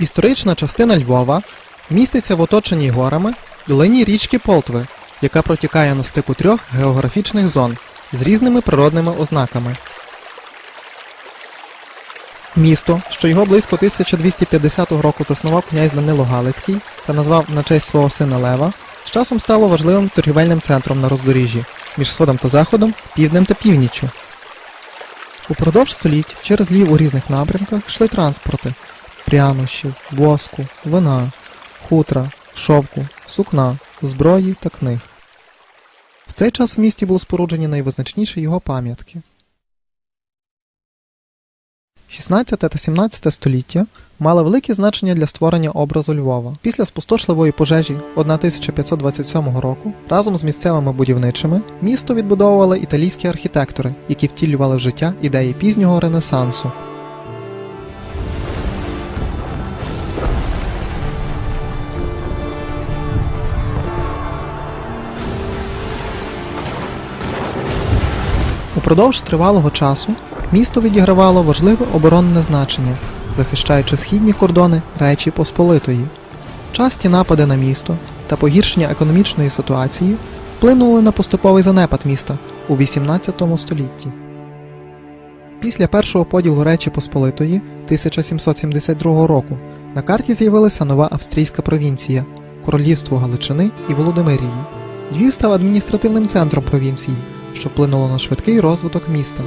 Історична частина Львова міститься в оточенні горами долині річки Полтви, яка протікає на стику трьох географічних зон з різними природними ознаками. Місто, що його близько 1250 року заснував князь Данило Галицький та назвав на честь свого сина Лева, з часом стало важливим торгівельним центром на роздоріжжі між сходом та заходом, півднем та північчю. Упродовж століть через Львів у різних напрямках йшли транспорти прянощів, воску, вина, хутра, шовку, сукна, зброї та книг. В цей час в місті були споруджені найвизначніші його пам'ятки. 16 та 17 століття мали велике значення для створення образу Львова. Після спустошливої пожежі 1527 року разом з місцевими будівничими місто відбудовували італійські архітектори, які втілювали в життя ідеї пізнього ренесансу. Упродовж тривалого часу місто відігравало важливе оборонне значення, захищаючи східні кордони Речі Посполитої. Часті напади на місто та погіршення економічної ситуації вплинули на поступовий занепад міста у XVIII столітті. Після першого поділу Речі Посполитої 1772 року на карті з'явилася нова австрійська провінція Королівство Галичини і Володимирії. Львів став адміністративним центром провінції, що вплинуло на швидкий розвиток міста.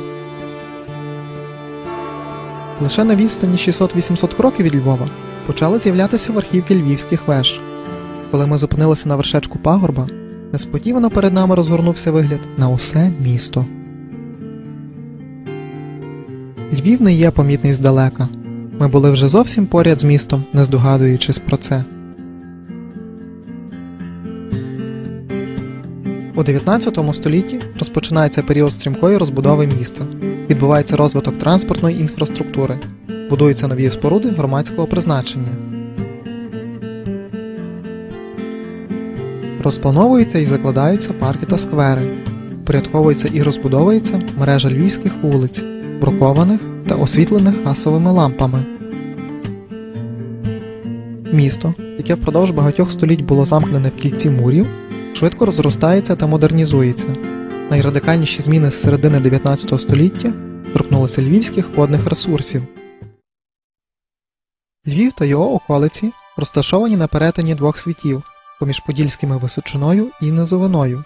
Лише на відстані 600-800 кроків від Львова почали з'являтися верхівки львівських веж. Коли ми зупинилися на вершечку пагорба, несподівано перед нами розгорнувся вигляд на усе місто. Львів не є помітний здалека. Ми були вже зовсім поряд з містом, не здогадуючись про це. У 19 столітті розпочинається період стрімкої розбудови міста. Відбувається розвиток транспортної інфраструктури, будуються нові споруди громадського призначення. Розплановуються і закладаються парки та сквери, порядковується і розбудовується мережа львівських вулиць, брукованих та освітлених гасовими лампами. Місто, яке впродовж багатьох століть було замкнене в кільці мурів, швидко розростається та модернізується. Найрадикальніші зміни з середини 19 століття торкнулися львівських водних ресурсів. Львів та його околиці розташовані на перетині двох світів поміж Подільськими височиною і Низовиною,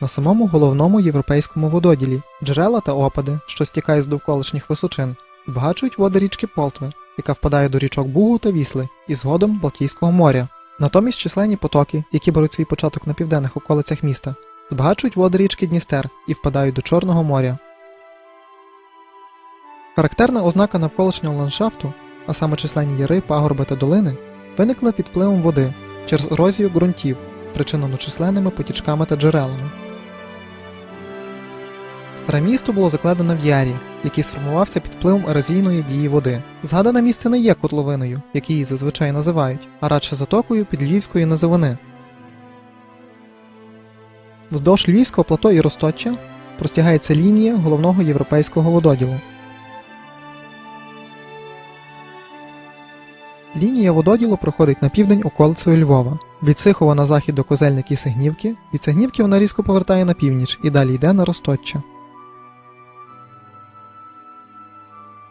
на самому головному європейському вододілі. Джерела та опади, що стікають з довколишніх височин, збагачують води річки Полтви, яка впадає до річок Бугу та Вісли і згодом Балтійського моря. Натомість численні потоки, які беруть свій початок на південних околицях міста, збагачують води річки Дністер і впадають до Чорного моря. Характерна ознака навколишнього ландшафту, а саме численні яри, пагорби та долини, виникла під впливом води через ерозію ґрунтів, причинену численними потічками та джерелами. Старе місто було закладено в ярі, який сформувався під впливом ерозійної дії води. Згадане місце не є котловиною, як її зазвичай називають, а радше затокою під Львівської низовини. Вздовж Львівського плато і Росточчя простягається лінія головного європейського вододілу. Лінія вододілу проходить на південь околицею Львова. Від Сихова на захід до Козельник і Сигнівки, від Сигнівки вона різко повертає на північ і далі йде на Росточчя.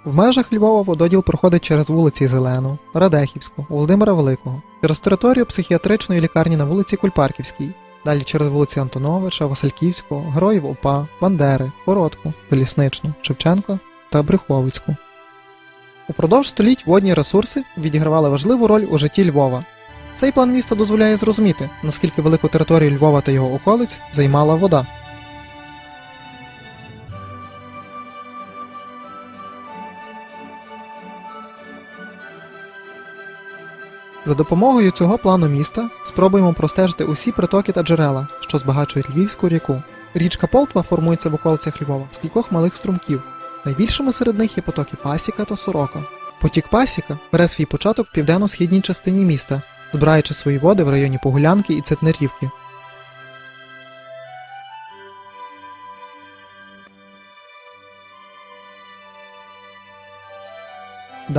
В межах Львова вододіл проходить через вулиці Зелену, Радехівську, Володимира Великого, через територію психіатричної лікарні на вулиці Кульпарківській, далі через вулиці Антоновича, Васильківського, Героїв ОПА, Бандери, Коротку, Залісничну, Шевченка та Брюховицьку. Упродовж століть водні ресурси відігравали важливу роль у житті Львова. Цей план міста дозволяє зрозуміти, наскільки велику територію Львова та його околиць займала вода. За допомогою цього плану міста спробуємо простежити усі притоки та джерела, що збагачують Львівську ріку. Річка Полтва формується в околицях Львова з кількох малих струмків. Найбільшими серед них є потоки Пасіка та Сорока. Потік Пасіка бере свій початок в південно-східній частині міста, збираючи свої води в районі Погулянки і Цетнерівки.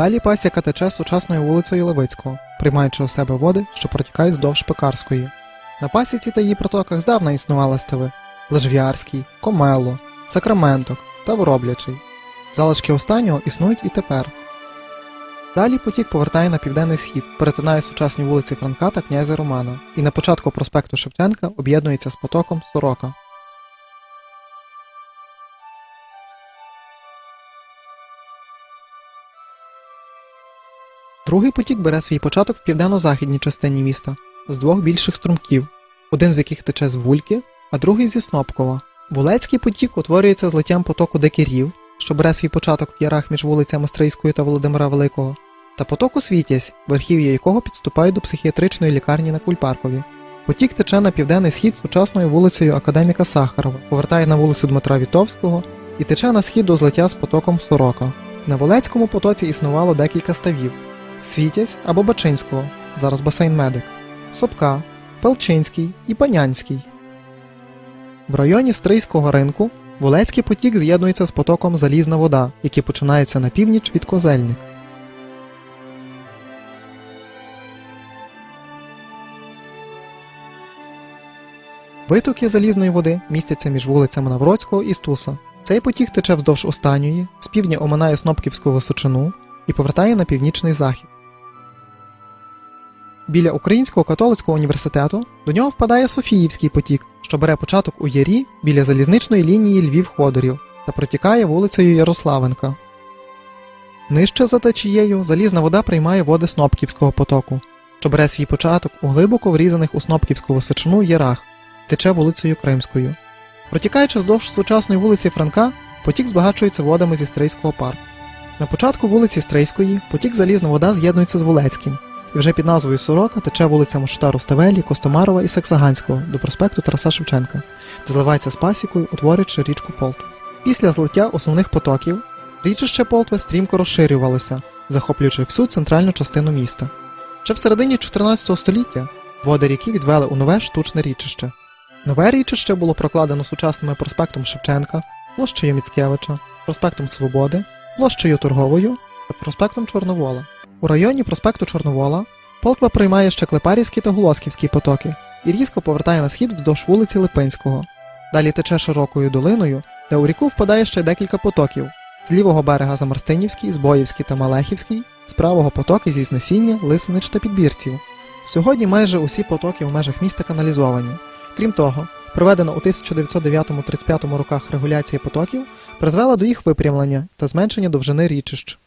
Далі пасіка тече сучасною вулицею Левицького, приймаючи у себе води, що протікають здовж Пекарської. На пасіці та її протоках здавна існували стави Лежв'ярський, Комело, Сакраменток та Вороблячий. Залишки останнього існують і тепер. Далі потік повертає на південний схід, перетинає сучасні вулиці Франка та князя Романа, і на початку проспекту Шевченка об'єднується з потоком Сорока. Другий потік бере свій початок в південно-західній частині міста з двох більших струмків, один з яких тече з Вульки, а другий зі Снопкова. Вулецький потік утворюється злиттям потоку Декірів, що бере свій початок в ярах між вулицями Стрийською та Володимира Великого, та потоку Світязь, верхів'я якого підступають до психіатричної лікарні на Кульпаркові. Потік тече на південний схід сучасною вулицею Академіка Сахарова, повертає на вулицю Дмитра Вітовського і тече на схід до злиття з потоком Сорока. На Волецькому потоці існувало декілька ставів: Світязь або Бачинського, зараз басейн Медик, Сопка, Пелчинський і Панянський. В районі Стрийського ринку Волецький потік з'єднується з потоком Залізна вода, який починається на північ від Козельник. Витоки залізної води містяться між вулицями Навроцького і Стуса. Цей потік тече вздовж останньої, з півдня оминає Снопківську височину і повертає на північний захід. Біля Українського католицького університету до нього впадає Софіївський потік, що бере початок у Ярі біля залізничної лінії Львів-Ходорів та протікає вулицею Ярославенка. Нижче за течією залізна вода приймає води Снопківського потоку, що бере свій початок у глибоко врізаних у Снопківську височину ярах, тече вулицею Кримською. Протікаючи вздовж сучасної вулиці Франка, потік збагачується водами зі Стрийського парку. На початку вулиці Стрийської потік залізна вода з'єднується з Вулецьким, і вже під назвою Сорока тече вулицями Штару Ставелі, Костомарова і Саксаганського до проспекту Тараса Шевченка, де зливається з пасікою, утворюючи річку Полтву. Після злиття основних потоків річище Полтве стрімко розширювалося, захоплюючи всю центральну частину міста. Ще в середині 14 століття води ріки відвели у нове штучне річище. Нове річище було прокладено сучасними проспектом Шевченка, площею Міцкевича, проспектом Свободи, площею Торговою та проспектом Чорновола. У районі проспекту Чорновола Полтва приймає ще Клепарівські та Голосківські потоки і різко повертає на схід вздовж вулиці Липинського. Далі тече широкою долиною, де у ріку впадає ще декілька потоків: з лівого берега Замарстинівський, Збоївський та Малехівський, з правого потоки зі Знесіння, Лисинич та Підбірців. Сьогодні майже усі потоки у межах міста каналізовані. Крім того, проведена у 1909-35 роках регуляція потоків призвела до їх випрямлення та зменшення довжини річищ.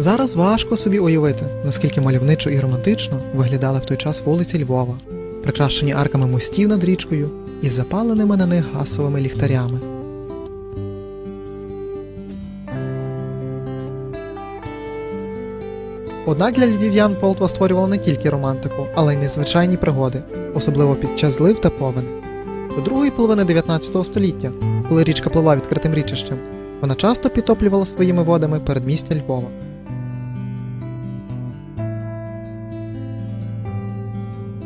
Зараз важко собі уявити, наскільки мальовничо і романтично виглядали в той час вулиці Львова, прикрашені арками мостів над річкою і запаленими на них гасовими ліхтарями. Однак для львів'ян Полтва створювала не тільки романтику, але й незвичайні пригоди, особливо під час злив та повен. До другої половини 19 століття, коли річка плила відкритим річищем, вона часто підтоплювала своїми водами передмістя Львова.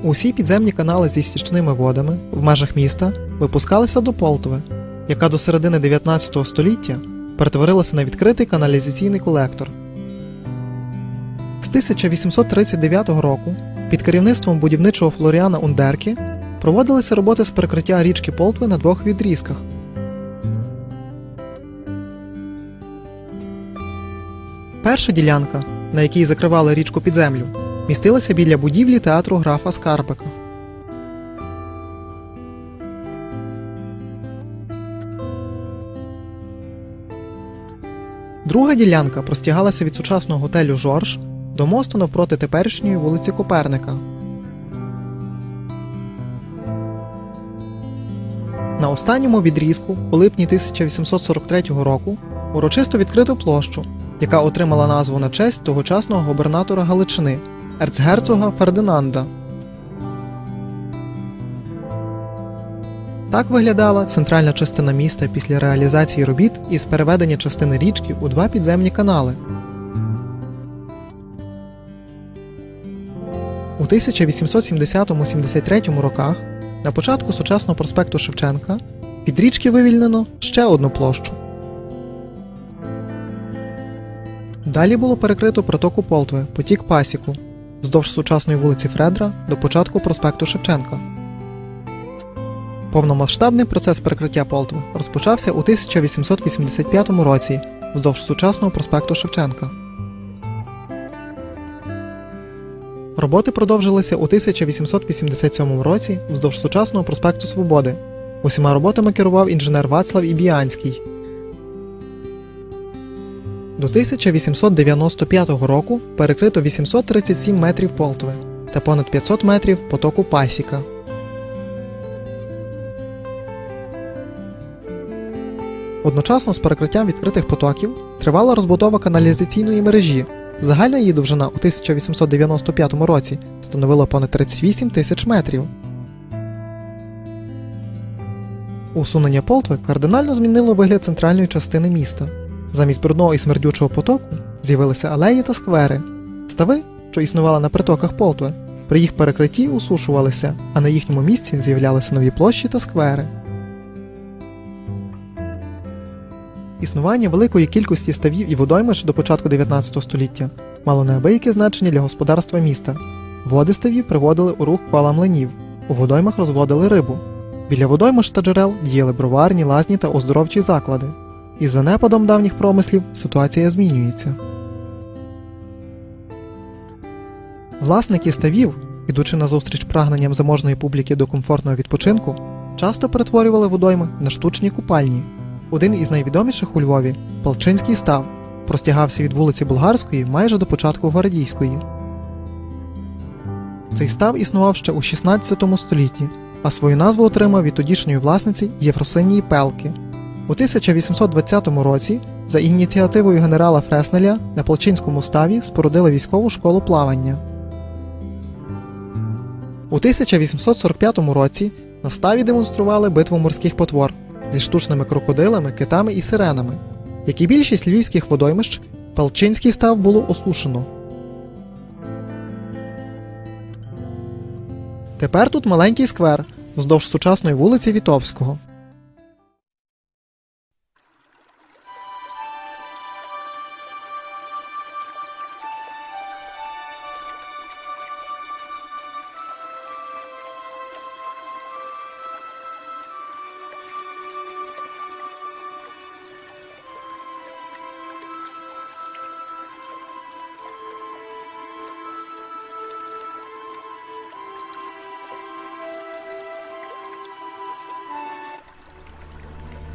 Усі підземні канали зі стічними водами в межах міста випускалися до Полтви, яка до середини 19 століття перетворилася на відкритий каналізаційний колектор. З 1839 року під керівництвом будівничого Флоріана Ундерки проводилися роботи з перекриття річки Полтви на двох відрізках. Перша ділянка, на якій закривали річку під землю, містилася біля будівлі театру графа Скарпика. Друга ділянка простягалася від сучасного готелю Жорж до мосту навпроти теперішньої вулиці Коперника. На останньому відрізку у липні 1843 року урочисто відкрито площу, яка отримала назву на честь тогочасного губернатора Галичини ерцгерцога Фердинанда. Так виглядала центральна частина міста після реалізації робіт із переведення частини річки у два підземні канали. У 1870-73 роках на початку сучасного проспекту Шевченка від річки вивільнено ще одну площу. Далі було перекрито протоку Полтви, потік Пасіку, вздовж сучасної вулиці Фредра до початку проспекту Шевченка. Повномасштабний процес перекриття Полтви розпочався у 1885 році вздовж сучасного проспекту Шевченка. Роботи продовжилися у 1887 році вздовж сучасного проспекту Свободи. Усіма роботами керував інженер Вацлав Ібіанський. До 1895 року перекрито 837 метрів Полтви та понад 500 метрів потоку Пасіка. Одночасно з перекриттям відкритих потоків тривала розбудова каналізаційної мережі. Загальна її довжина у 1895 році становила понад 38 тисяч метрів. Усунення Полтви кардинально змінило вигляд центральної частини міста. Замість брудного і смердючого потоку з'явилися алеї та сквери. Стави, що існували на притоках Полтви, при їх перекритті усушувалися, а на їхньому місці з'являлися нові площі та сквери. Існування великої кількості ставів і водоймищ до початку 19 століття мало неабияке значення для господарства міста. Води ставів приводили у рух кола млинів, у водоймах розводили рибу. Біля водоймищ та джерел діяли броварні, лазні та оздоровчі заклади. Із занепадом давніх промислів ситуація змінюється. Власники ставів, ідучи назустріч прагненням заможної публіки до комфортного відпочинку, часто перетворювали водойми на штучні купальні. Один із найвідоміших у Львові Палчинський став, простягався від вулиці Болгарської майже до початку Гвардійської. Цей став існував ще у 16 столітті, а свою назву отримав від тодішньої власниці Єфросинії Пелки. У 1820 році за ініціативою генерала Фреснеля на Палчинському ставі спорудили військову школу плавання. У 1845 році на ставі демонстрували битву морських потвор зі штучними крокодилами, китами і сиренами. Як і більшість львівських водоймищ, Палчинський став було осушено. Тепер тут маленький сквер вздовж сучасної вулиці Вітовського.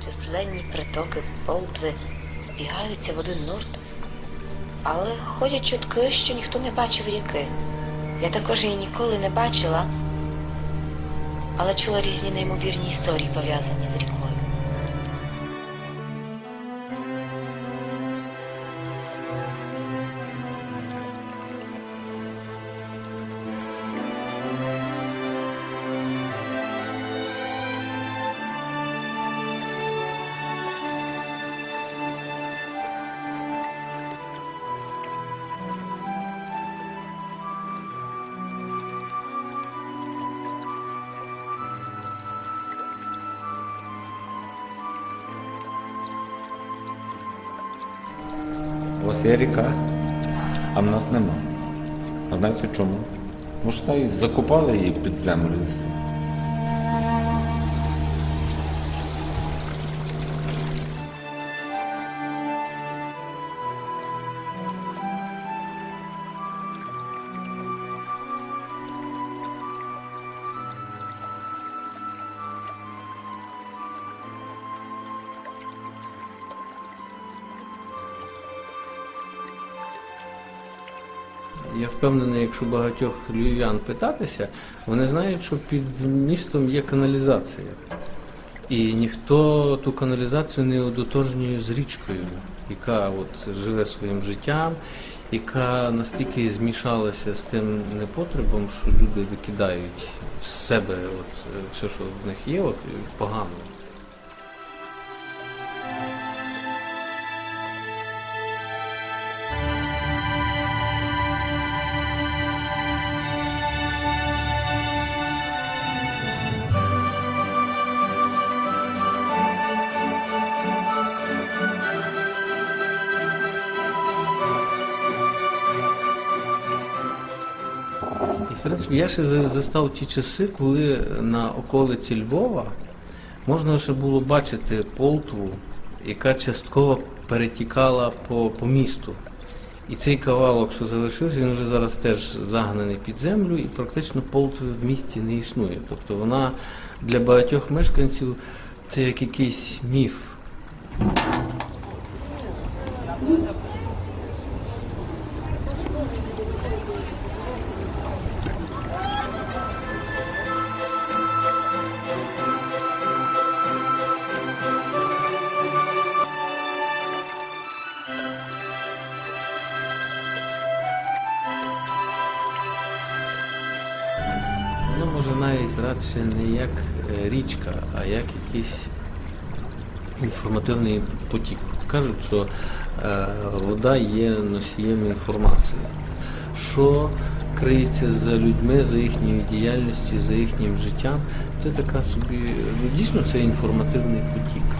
Численні притоки Полтви збігаються в один нурт, але ходять чутки, що ніхто не бачив ріки. Я також її ніколи не бачила, але чула різні неймовірні історії, пов'язані з рікою. Вас є ріка, а в нас нема. А знаєте чому? Може, навіть закопали її під землю. Я впевнений, якщо багатьох львів'ян питатися, вони знають, що під містом є каналізація. І ніхто ту каналізацію не одотожнює з річкою, яка от живе своїм життям, яка настільки змішалася з тим непотребом, що люди викидають з себе от, е, все, що в них є, от, погано. Я ще застав ті часи, коли на околиці Львова можна ще було бачити полтву, яка частково перетікала по, по місту. І цей кавалок, що залишився, він вже зараз теж загнаний під землю, і практично полтви в місті не існує. Тобто вона для багатьох мешканців це як якийсь міф. Може навіть радше не як е, річка, а як якийсь інформативний потік. Кажуть, що е, вода є носієм інформації. Що криється за людьми, за їхньою діяльністю, за їхнім життям, це така собі, ну дійсно це інформативний потік.